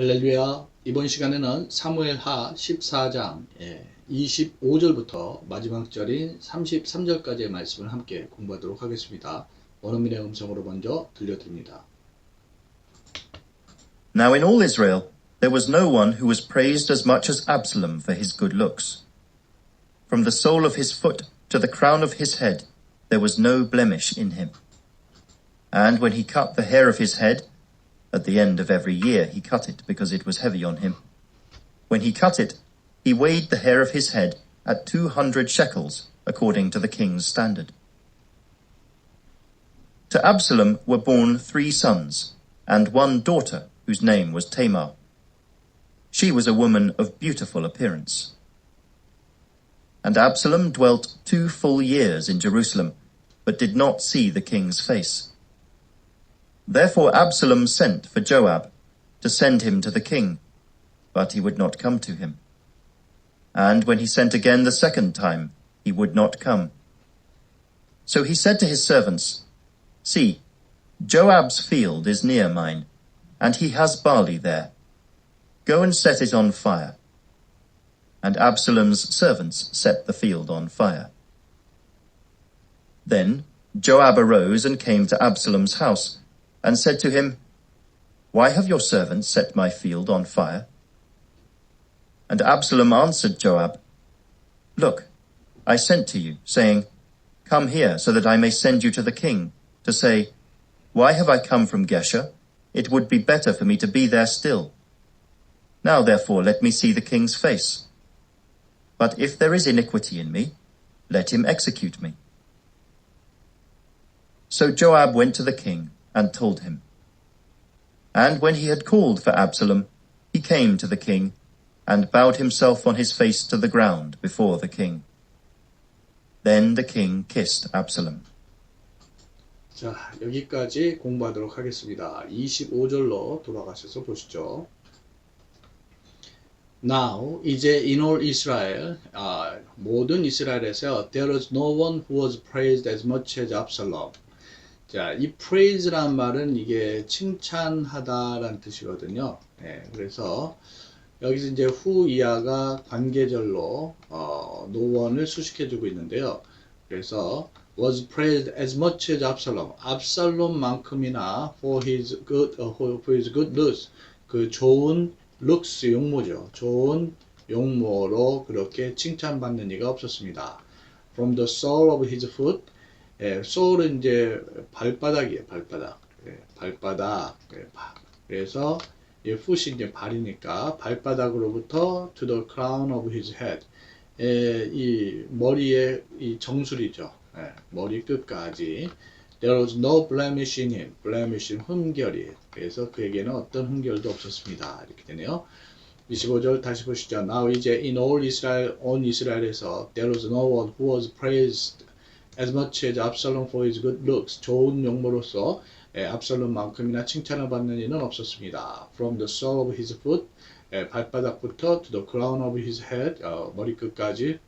할렐루야. 이번 시간에는 사무엘하 14장 25절부터 마지막 절인 33절까지의 말씀을 함께 공부하도록 하겠습니다. 원어민의 음성으로 먼저 들려드립니다. Now in all Israel there was no one who was praised as much as Absalom for his good looks. From the sole of his foot to the crown of his head there was no blemish in him. And when he cut the hair of his head, at the end of every year he cut it because it was heavy on him. When he cut it, he weighed the hair of his head at two hundred shekels, according to the king's standard. To Absalom were born three sons, and one daughter, whose name was Tamar. She was a woman of beautiful appearance. And Absalom dwelt two full years in Jerusalem, but did not see the king's face. Therefore Absalom sent for Joab to send him to the king, but he would not come to him. And when he sent again the second time, he would not come. So he said to his servants, See, Joab's field is near mine, and he has barley there. Go and set it on fire. And Absalom's servants set the field on fire. Then Joab arose and came to Absalom's house, and said to him, Why have your servants set my field on fire? And Absalom answered Joab, Look, I sent to you, saying, Come here, so that I may send you to the king, to say, Why have I come from Geshur? It would be better for me to be there still. Now therefore let me see the king's face. But if there is iniquity in me, let him execute me. So Joab went to the king, and told him. And when he had called for Absalom, he came to the king, and bowed himself on his face to the ground before the king. Then the king kissed Absalom. 자, 여기까지 공부하도록 하겠습니다. 25절로 돌아가셔서 보시죠. Now, 이제 in all Israel, 아, 모든 이스라엘에서 there was no one who was praised as much as Absalom. 자, 이 praise란 말은 이게 칭찬하다라는 뜻이거든요. 예, 그래서 여기서 이제 후 이하가 관계절로 어, 노원을 수식해주고 있는데요. 그래서 was praised as much as Absalom. 압살롬만큼이나 for his good uh, for his good looks 그 좋은 looks 용모죠. 좋은 용모로 그렇게 칭찬받는 이가 없었습니다. From the sole of his foot 예, soul은 이제 발바닥이에요, 발바닥. 예, 발바닥. 예, 바. 그래서 이 foot이 이제 발이니까 발바닥으로부터 to the crown of his head. 예, 이 머리의 이 정수리죠. 예, 머리 끝까지. There was no blemish in him. blemish는 흠결이에요. 그래서 그에게는 어떤 흠결도 없었습니다. 이렇게 되네요. 25절 다시 보시죠. Now 이제 in all Israel, on 이스라엘에서 there was no one who was praised as much as Absalom for his good looks. 좋은 용모로서 예, 압살롬만큼이나 칭찬을 받는 이는 없었습니다. From the sole of his foot, 예, 발바닥부터 to the crown of his head, 어, 머리끝까지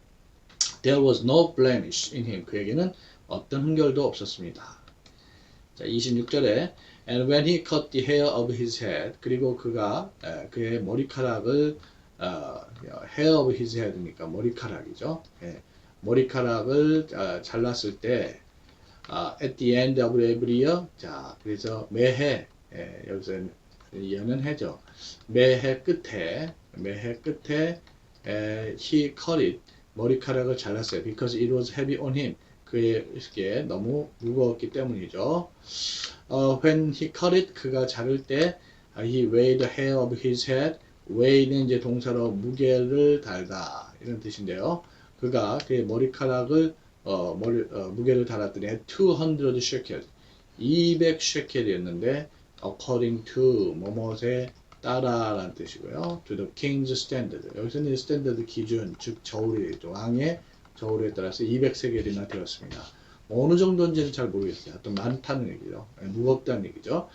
there was no blemish in him. 그에게는 어떤 흠결도 없었습니다. 자, 26절에 And when he cut the hair of his head, 그리고 그가 에, 그의 머리카락을 어, hair of his head니까 머리카락이죠. 예, 머리카락을 어, 잘랐을 때 아, at the end of every year 자 그래서 매해 예, 여기서 year는 해죠 매해 끝에 매해 끝에 에, he cut it 머리카락을 잘랐어요 because it was heavy on him 그에게 너무 무거웠기 때문이죠 어, when he cut it 그가 자를 때 he weighed the hair of his head weigh는 이제 동사로 무게를 달다 이런 뜻인데요 그가 그의 머리카락을 어, 머리, 어, 무게를 달았더니 200 shekel 200 shekel이었는데 according to 뭐뭐에 따라라는 뜻이고요. to the king's standard 여기서는 스탠더드 기준 즉 저울이 왕의 저울에 따라서 200세겔이나 되었습니다. 뭐 어느 정도인지는 잘 모르겠어요. 또 많다는 얘기죠. 네, 무겁다는 얘기죠.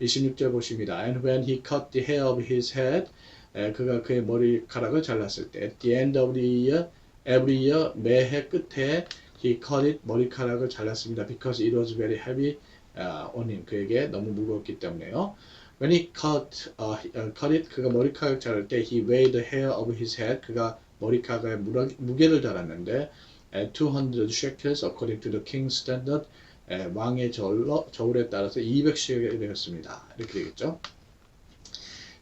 26절 보십니다. And when he cut the hair of his head 에, 그가 그의 머리카락을 잘랐을 때 at the end of the year every year 매해 끝에 he cut it 머리카락을 잘랐습니다. because it was very heavy uh, on him 그에게 너무 무거웠기 때문에요. When he cut, uh, uh, cut it, 그가 머리카락 자를 때 he weighed the hair of his head. 그가 머리카락의 무게를 달았는데 at 200 shekels according to the king's standard. 에, 왕의 저울로, 저울에 따라서 200씩이 되었습니다. 이렇게 되겠죠.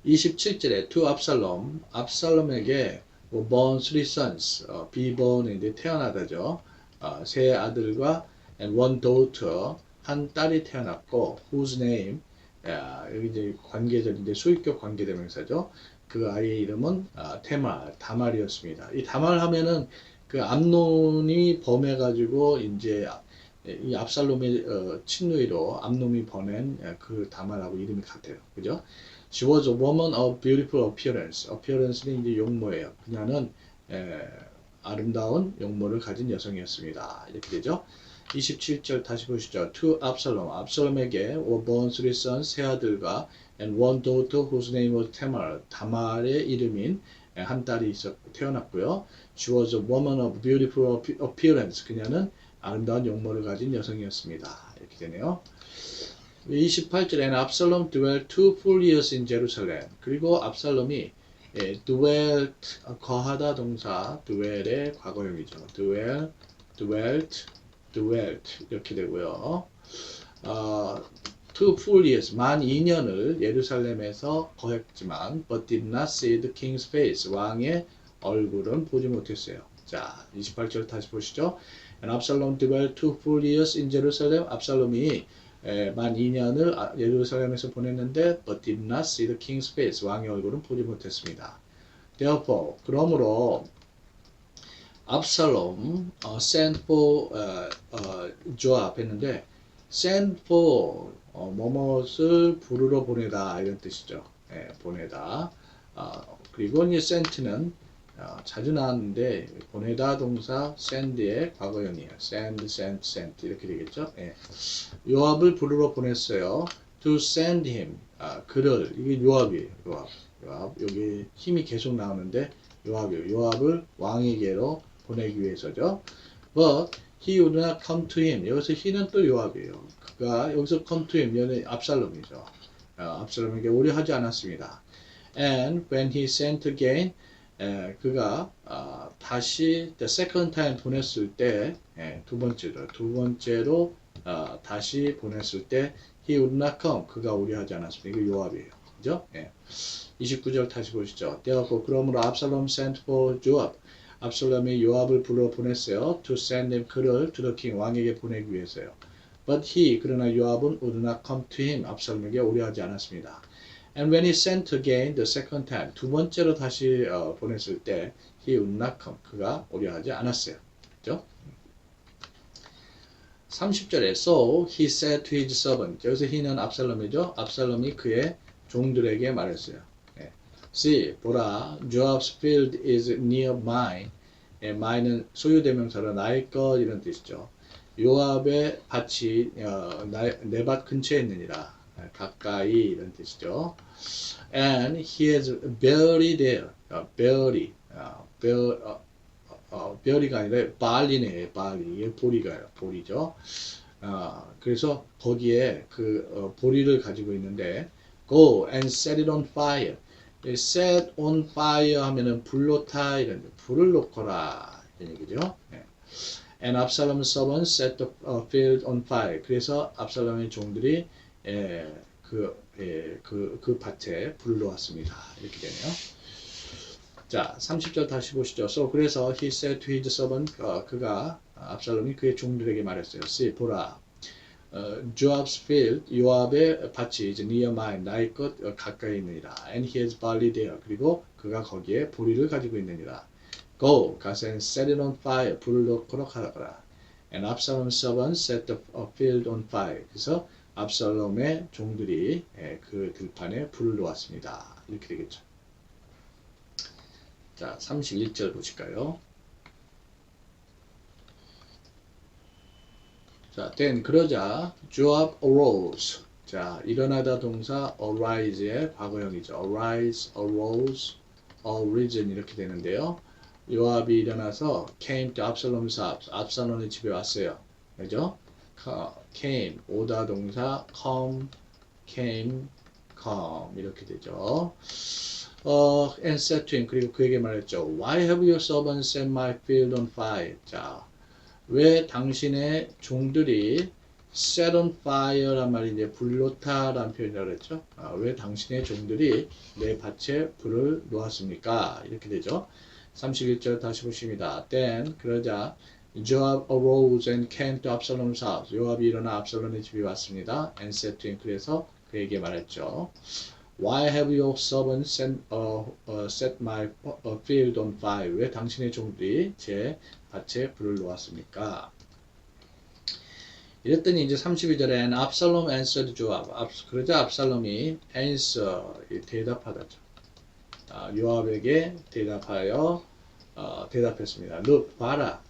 27절에 to 압살롬, 압살롬에게 뭐 born three sons, 어, be born 이제 태어나다죠. 어, 세 아들과 and one daughter, 한 딸이 태어났고 whose name, 야, 여기 이제 관계절인데 수익격 관계대명사죠. 그 아이의 이름은 아, 테말, 다말이었습니다. 이 다말 하면은 그 암논이 범해가지고 이제 이 압살롬의 어, 친누이로 암놈이 보낸 예, 그 다말하고 이름이 같아요. 그죠? She was a woman of beautiful appearance. appearance는 이제 용모예요. 그녀는 에, 아름다운 용모를 가진 여성이었습니다. 이렇게 되죠. 27절 다시 보시죠. To Absalom. 압살롬에게 were born three sons, 세 아들과 and one daughter whose name was Tamar. 다말의 이름인 에, 한 딸이 있었, 태어났고요. She was a woman of beautiful appearance. 그녀는 아름다운 용모를 가진 여성이었습니다. 이렇게 되네요. 28절에는 압살롬 dwelt two full years in Jerusalem. 그리고 압살롬이 예, dwelt 거하다 동사 dwell의 과거형이죠. dwell, dwelt, dwelt 이렇게 되고요. 어, two full years 만 2년을 예루살렘에서 거했지만 but did not see the king's face 왕의 얼굴은 보지 못했어요. 자, 28절 다시 보시죠. And Absalom dwelt two full years in Jerusalem. 압살롬이 에, 만 2년을 아- 예루살렘에서 보냈는데 but did not see the king's face. 왕의 얼굴은 보지 못했습니다. Therefore, 그러므로 압살롬 어, sent for 어, 어, Joab 했는데 send for 어, 뭐뭇을 부르러 보내다 이런 뜻이죠. 예, 보내다. 어, 그리고 이제 sent는 어, 자주 나왔는데 보내다 동사 send의 과거형이에요. send, sent, sent 이렇게 되겠죠. 예. 요압을 부르러 보냈어요. to send him 아, 그를 이게 요압이에요. 요압. 요압 여기 힘이 계속 나오는데 요압이에요. 요압을 왕에게로 보내기 위해서죠. But he would not come to him. 여기서 he는 또 요압이에요. 그가 여기서 come to him 얘는 압살롬이죠. 어, 압살롬에게 오려하지 않았습니다. And when he sent again 에, 그가 아, 다시 the second time 보냈을 때 예, 두 번째로 두 번째로 아, 다시 보냈을 때 he would not come 그가 우려하지 않았습니다. 이거 요압이에요. 그죠? 예. 29절 다시 보시죠. 되었고 그러므로 압살롬 sent for Joab 압살롬이 요압을 불러 보냈어요. to send him 그를 to the king 왕에게 보내기 위해서요. But he 그러나 요압은 would not come to him 압살롬에게 우려하지 않았습니다. And when he sent again the second time 두 번째로 다시 어, 보냈을 때 he would not come 그가 오려하지 않았어요. 그죠? 30절에 so he said to his servant 여기서 he는 압살롬이죠. 압살롬이 그의 종들에게 말했어요. 예. See 보라 Joab's field is near mine. 예, mine은 소유대명사로 나의 것 이런 뜻이죠. 요압의 밭이 어, 내 밭 근처에 있느니라. 예, 가까이 이런 뜻이죠. And he is buried there. 어, buried. 어, 어, 어, 벼리가 아니라 발리네, 발리. 이게 보리가요, 보리죠. 어, 그래서 거기에 그 어, 보리를 가지고 있는데, go and set it on fire. 이 set on fire 하면은 불로 타 이런 불을 놓거라 이런 얘기죠. 예. And Absalom's servants set the uh, field on fire. 그래서 압살롬의 종들이 예, 그, 예, 그, 그 밭에 불을 놓았습니다. 이렇게 되네요. 자, 30절 다시 보시죠. So, 그래서 he said to his servant, 어, 그가 압살롬이 그의 종들에게 말했어요. See, 보라. 어, Joab's field, 요압의 밭이 이제 near mine, 나의 것 어, 가까이 있느니라. And he has barley there. 그리고 그가 거기에 보리를 가지고 있느니라. Go, 가서 and set it on fire. 불을 놓도록 하라. And Absalom's servants set the uh, field on fire. 그래서 압살롬의 종들이 예, 그 들판에 불을 놓았습니다. 이렇게 되겠죠. 자, 31절 보실까요? 자, then 그러자 Joab arose. 자, 일어나다 동사 arise의 과거형이죠. arise, arose, arisen 이렇게 되는데요. 요압이 일어나서 came to Absalom's house. 압살롬의 집에 왔어요. 그죠? Came 오다 동사 come, came, come 이렇게 되죠. 어, and said to him 그리고 그에게 말했죠. Why have your servants set my field on fire? 자, 왜 당신의 종들이 set on fire란 말이 이제 불로타라는 표현이라고 했죠. 아, 왜 당신의 종들이 내 밭에 불을 놓았습니까? 이렇게 되죠. 31절 다시 보십니다. Then 그러자 Joab arose and came to Absalom's house. 요압이 일어나 압살롬의 집에 왔습니다. And said to him 그래서 그에게 말했죠. Why have your servants set, uh, uh, set my uh, field on fire? 왜 당신의 종들이 제 밭에 불을 놓았습니까? 이랬더니 이제 32절에 and Absalom answered Joab. 압- 그러자 압살롬이 answer 이 대답하다죠. 아, 요압에게 대답하여 어, 대답했습니다. Look, 봐라.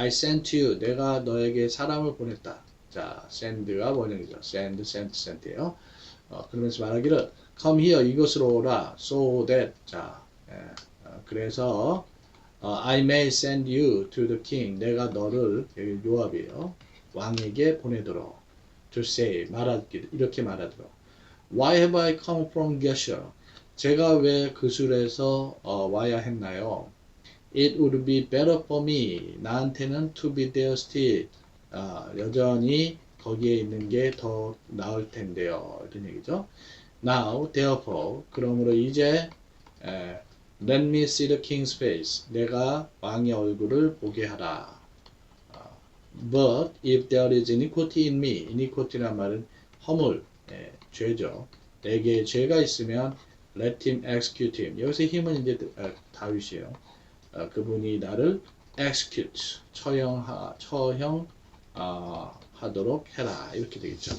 I sent you. 내가 너에게 사람을 보냈다. 자, send가 번역이죠. send, sent, sent예요. 어, 그러면서 말하기를 come here 이곳으로 오라. so that 자, 예, 어, 그래서 어, I may send you to the king. 내가 너를 여기 요압이에요. 왕에게 보내도록 to say 말하기 이렇게 말하도록 Why have I come from Geshur? 제가 왜 그술에서 어, 와야 했나요? It would be better for me. 나한테는 to be there still. 아, 여전히 거기에 있는 게 더 나을 텐데요. 이런 얘기죠. Now, therefore, 그러므로 이제 에, let me see the king's face. 내가 왕의 얼굴을 보게 하라. 아, But if there is iniquity in me, iniquity란 말은 허물, 예, 죄죠. 내게 죄가 있으면 let him execute him. 여기서 힘은 이제 어, 다윗이에요. 어, 그분이 나를 execute, 처형하, 처형 아, 하도록 해라. 이렇게 되겠죠.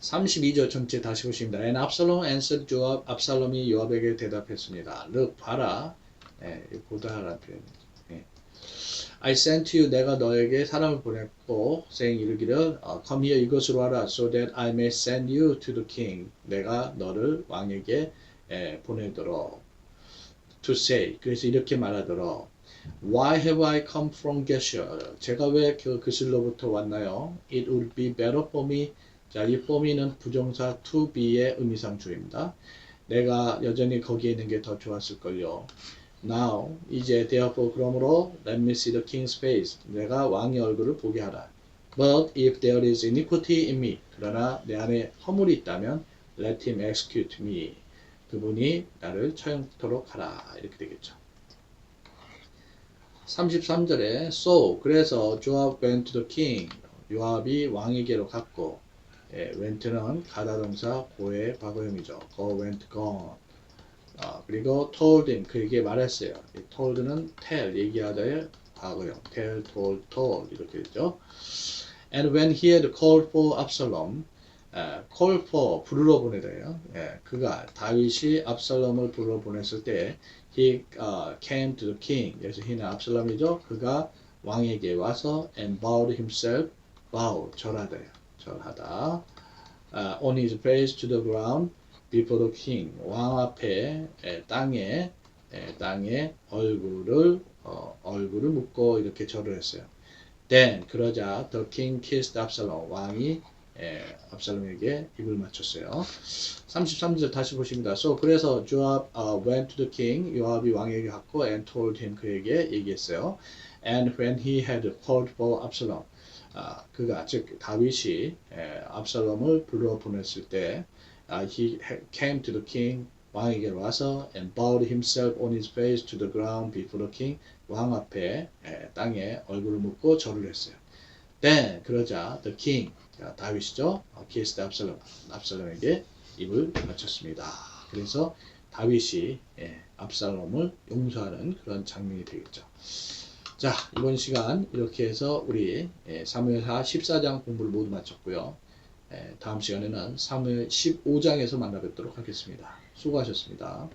32절 전체 다시 보십니다. And Absalom answered Joab. 압살롬이 요압에게 대답했습니다. Look, 봐라. 예, 이 보다라는 표현이죠. 예. I sent you. 내가 너에게 사람을 보냈고, saying 이르기를 어, Come here 이것으로 와라. So that I may send you to the king. 내가 너를 왕에게 예, 보내도록. To say. 그래서 이렇게 말하도록. Why have I come from Geshur? 제가 왜그 그슬로부터 왔나요? It would be better for me. 자, 이 for me는 부정사 to be의 의미상주입니다. 내가 여전히 거기에 있는 게 더 좋았을걸요. Now, 이제 therefore 그러므로 let me see the king's face. 내가 왕의 얼굴을 보게 하라. But if there is iniquity in me. 그러나 내 안에 허물이 있다면 let him execute me. 그분이 나를 처형토록 하라. 이렇게 되겠죠. 33절에 so 그래서 조압 went to the king 요압이 왕에게로 갔고 예, went는 가다동사 고의 과거형이죠. go went gone 아, 그리고 told him 그에게 말했어요. 이 told는 tell 얘기하다의 과거형 tell told told 이렇게 되죠. And when he had called for Absalom 에, call for 부르러 보내래요. 예, 그가 다윗이 압살롬을 부르러 보냈을 때 he uh, came to the king. 그래서 he는 압살롬이죠. 그가 왕에게 와서 and bowed himself, bow 절하다요. 절하다. Uh, on his face to the ground before the king. 왕 앞에 에, 땅에 에, 땅에 얼굴을 어, 얼굴을 묶고 이렇게 절을 했어요. Then 그러자 the king kissed Absalom. 왕이 에, 압살롬에게 입을 맞췄어요. 33절 다시 보십니다. So 그래서 조압 uh, went to the king. 요압이 왕에게 갔고 and told him 그에게 얘기했어요. And when he had called for Absalom, 아, 그가 즉 다윗이 에, 압살롬을 불러 보냈을 때 아, he came to the king 왕에게 와서 and bowed himself on his face to the ground before the king 왕 앞에 에, 땅에 얼굴을 묻고 절을 했어요. Then 그러자 the king 자, 다윗이죠. 어, kissed 압살롬 압살롬에게 입을 맞췄습니다. 그래서 다윗이 예, 압살롬을 용서하는 그런 장면이 되겠죠. 자 이번 시간 이렇게 해서 우리 예, 사무엘하 14장 공부를 모두 마쳤고요. 예, 다음 시간에는 사무엘 15장에서 만나 뵙도록 하겠습니다. 수고하셨습니다.